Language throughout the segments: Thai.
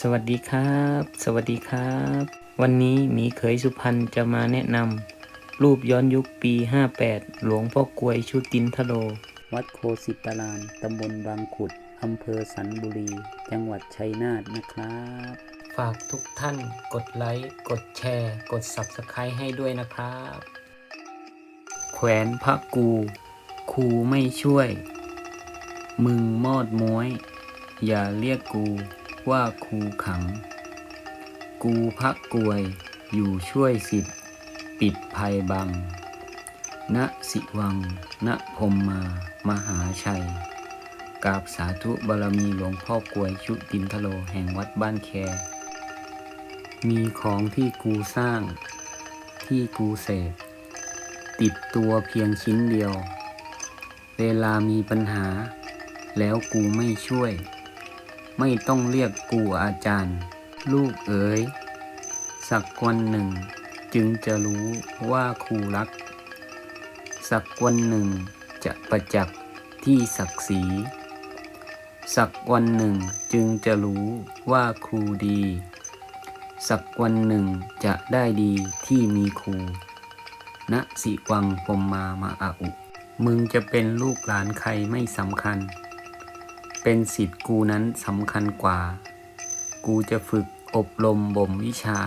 สวัสดีครับ สวัสดีครับ วันนี้หมีเขยสุพรรณจะมาแนะนำรูปย้อนยุคปี 58 หลวงพ่อกลวยชุตินทโล วัดโคสิตารามตำบลบางขุดอำเภอสันบุรี จังหวัดชัยนาทนะครับ ฝากทุกท่านกดไลค์ กดแชร์ กด Subscribe ให้ด้วยนะครับ แขวนพระกู ครูไม่ช่วย มึงมอดม้วย อย่าเรียกกู ว่าครูขัง กูพักกวยอยู่ช่วยสิทธิ์ปิดภัยบัง ณสิวัง ณพมมา มหาชัยกราบสาธุบารมีหลวงพ่อกวยชุตินทโลแห่งวัดบ้านแค มีของที่กูสร้าง ที่กูเสกติดตัวเพียงชิ้นเดียว เวลามีปัญหา แล้วกูไม่ช่วย ไม่ต้องเรียกกูอาจารย์ ลูกเอ๋ย สักวันหนึ่ง จึงจะรู้ว่าครูรัก สักวันหนึ่งจะประจักษ์ที่ศักดิ์ศรีสักวันหนึ่งจึงจะรู้ว่าครูดี สักวันหนึ่งจะได้ดีที่มีครูณสิวังพมมามาอาอุ มึงจะเป็นลูกหลานใครไม่สำคัญ เป็นสิทธิ์กูนั้นสำคัญกว่า กูจะฝึกอบรมบ่มวิชา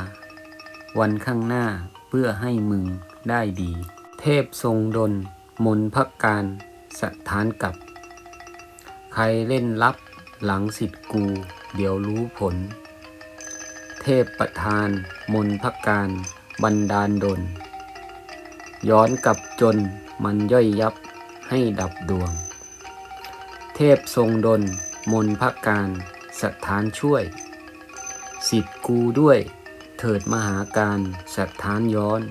วันข้างหน้าเพื่อให้มึงได้ดี เทพทรงดลมนพักการสถานกับ ใครเล่นลับหลังสิทธิ์กู เดี๋ยวรู้ผล เทพประธานมนพักการบันดาลดล ย้อนกลับจนมันย่อยยับให้ดับดวง เทพทรงดล มนพักการสถานช่วย สิทธ์กูด้วยเถิดมหาการสถานย้อน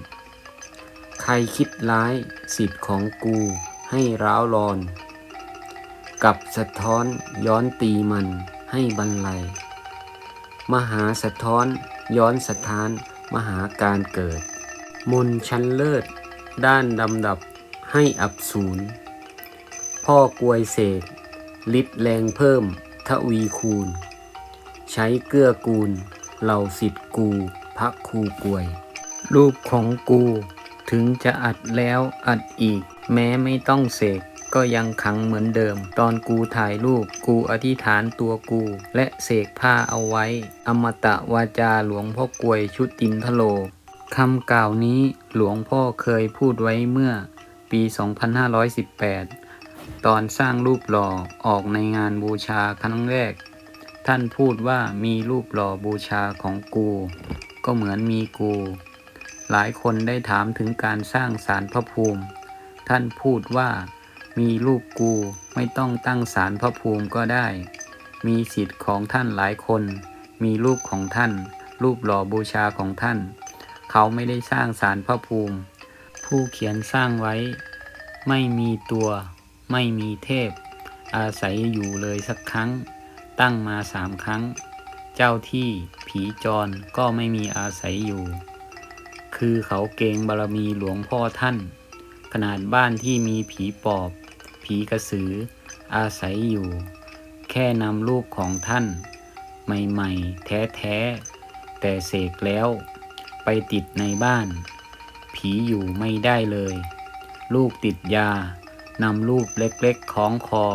ใครคิดร้ายสิทธิ์ของกูให้ร้าวรอน กับสะท้อนย้อนตีมันให้บรรลัย มหาสะท้อนย้อนสถานมหาการเกิด มนชั้นเลิศ ด้านดำดับให้อับสูญพ่อกวยเศษ ฤทธิ์แรงเพิ่ม ทวีคูณ ใช้เกื้อกูล เหล่าสิทธิ์กูพักคูกวย รูปของกูถึงจะอัดแล้วอัดอีก แม้ไม่ต้องเสกก็ยังขังเหมือนเดิม ตอนกูถ่ายรูปกูอธิษฐานตัวกู และเสกผ้าเอาไว้ อมตะวาจาหลวงพ่อกลวยชุดตินทโลคำกล่าวนี้หลวงพ่อเคยพูดไว้เมื่อปี 2518 ตอนสร้างรูปหล่อออกในงานบูชาครั้งแรก ท่านพูดว่ามีรูปหล่อบูชาของกู ก็เหมือนมีกู หลายคนได้ถามถึงการสร้างศาลพระภูมิ ท่านพูดว่า มีรูปกูไม่ต้องตั้งศาลพระภูมิก็ได้ มีสิทธิ์ของท่านหลายคน มีรูปของท่าน รูปหล่อบูชาของท่าน เขาไม่ได้สร้างศาลพระภูมิ ผู้เขียนสร้างไว้ ไม่มีตัว ไม่มีเทพ อาศัยอยู่เลยสักครั้ง ตั้งมาสามครั้ง เจ้าที่ผีจรก็ไม่มีอาศัยอยู่ คือเขาเกงบารมีหลวงพ่อท่าน ขนาดบ้านที่มีผีปอบ ผีกระสือ อาศัยอยู่ แค่นำรูปของท่าน ใหม่ๆ แท้ๆ แต่เสกแล้วไปติดในบ้าน ผีอยู่ไม่ได้เลย ลูกติดยา นำรูปเล็กๆคล้องคอ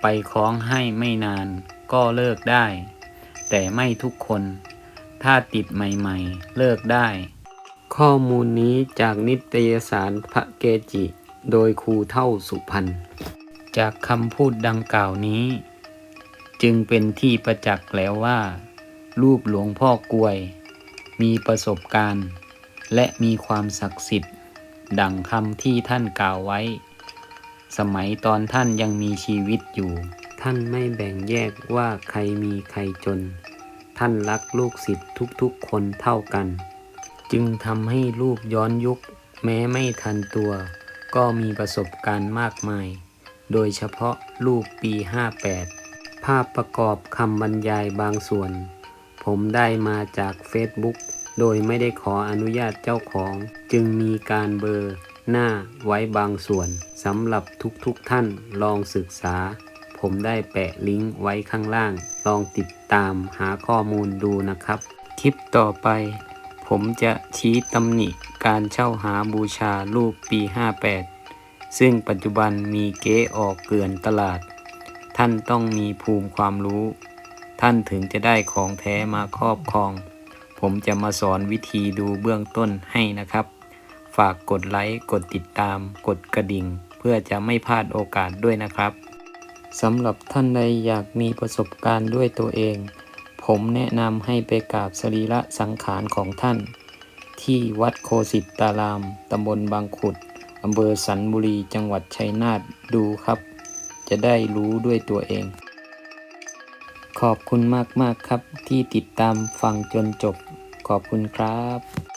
ไปคล้องให้ไม่นานก็เลิกได้ แต่ไม่ทุกคน ถ้าติดใหม่ๆ เลิกได้ ข้อมูลนี้จากนิตยสารพระเกจิ โดยครูเท่าสุพรรณจากคำพูดดังกล่าวนี้ จึงเป็นที่ประจักษ์แล้วว่า รูปหลวงพ่อกลวย มีประสบการณ์ และมีความศักดิ์สิทธิ์ ดังคำที่ท่านกล่าวไว้ สมัยตอนท่านยังมีชีวิตอยู่ ท่านไม่แบ่งแยกว่าใครมีใครจน ท่านรักลูกศิษย์ทุกๆคนเท่ากัน จึงทำให้รูปย้อนยุค แม้ไม่ทันตัว ก็มีประสบการณ์มากมาย โดยเฉพาะรูปปี 58 ภาพประกอบคำบรรยายบางส่วน ผมได้มาจาก Facebook โดยไม่ได้ขออนุญาตเจ้าของ จึงมีการเบอร์ หน้าไว้บางส่วนสำหรับทุกๆทท่านลองศึกษา ผมได้แปะลิงก์ไว้ข้างล่าง ลองติดตามหาข้อมูลดูนะครับ คลิปต่อไป ผมจะชี้ตำหนิการเช่าหาบูชารูปปี 58 ซึ่งปัจจุบันมีเก๊ออกเกลื่อนตลาด ท่านต้องมีภูมิความรู้ ท่านถึงจะได้ของแท้มาครอบครอง ผมจะมาสอนวิธีดูเบื้องต้นให้นะครับ ฝากกดไลค์ กดติดตาม กดกระดิ่ง เพื่อจะไม่พลาดโอกาสด้วยนะครับสำหรับท่านใดอยากมีประสบการณ์ด้วยตัวเอง ผมแนะนำให้ไปกราบสรีระสังขารของท่าน ที่วัดโคสิตตาราม ตำบลบางขุดอำเภอสันบุรีจังหวัดชัยนาทดูครับ จะได้รู้ด้วยตัวเอง ขอบคุณมากๆครับที่ติดตามฟังจนจบ ขอบคุณครับ